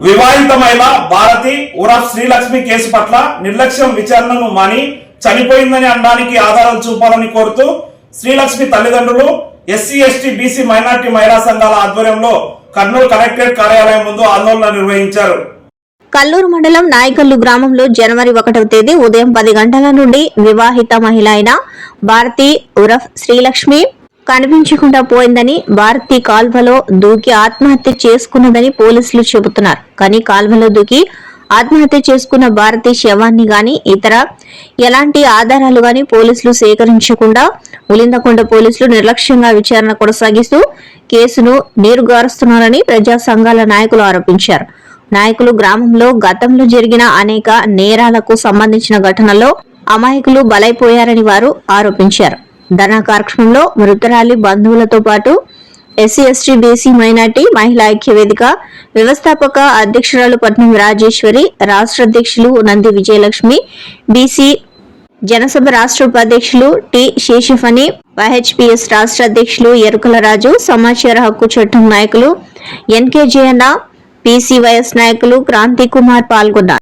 వివాహితమైన భారతి ఉరఫ్ శ్రీలక్ష్మి కేసు పట్ల నిర్లక్ష్యం విచారణను మాని చనిపోయిందని అనడానికి ఆధారాలు చూపాలని కోరుతూ శ్రీలక్ష్మి తల్లిదండ్రులు ఎస్సీ ఎస్టీ బీసీ మైనార్టీ మహిళా సంఘాల ఆధ్వర్యంలో కర్నూలు కలెక్టరేట్ కార్యాలయం ముందు ఆందోళన నిర్వహించారు. కల్లూరు మండలం నాయకల్లు గ్రామంలో జనవరి ఒకటవ తేదీ ఉదయం పది గంటల నుండి వివాహిత మహిళ అయిన భారతి ఉరఫ్ శ్రీలక్ష్మి కనిపించకుండా పోయిందని భారతి కాల్వలో దూకి ఆత్మహత్య చేసుకున్నదని పోలీసులు చెబుతున్నారు. కానీ కాల్వలో దూకి ఆత్మహత్య చేసుకున్న భారతి శవాన్ని గాని ఇతర ఎలాంటి ఆధారాలు గాని పోలీసులు సేకరించకుండా ఉలిందకొండ పోలీసులు నిర్లక్ష్యంగా విచారణ కొనసాగిస్తూ కేసును నీరుగారుస్తున్నారని ప్రజా సంఘాల నాయకులు ఆరోపించారు. నాయకులు గ్రామంలో గతంలో జరిగిన అనేక నేరాలకు సంబంధించిన ఘటనలో అమాయకులు బలైపోయారని వారు ఆరోపించారు. ధర్నా కార్యక్రమంలో మృతురాలి బంధువులతో పాటు ఎస్సీ ఎస్టీ బీసీ మైనార్టీ మహిళా ఐక్య వేదిక వ్యవస్థాపక అధ్యక్షురాలు పట్నం రాజేశ్వరి రాష్ట్ర అధ్యక్షులు నంది విజయలక్ష్మి బీసీ జనసభ రాష్ట్ర ఉపాధ్యక్షులు టి శేషఫని వైహెచ్పిఎస్ రాష్ట్ర అధ్యక్షులు ఎరుకల రాజు సమాచార హక్కు చట్టం నాయకులు ఎన్కేజేఎన్ జయన్న పీసీవైఎస్ నాయకులు క్రాంతి కుమార్ పాల్గొన్నారు.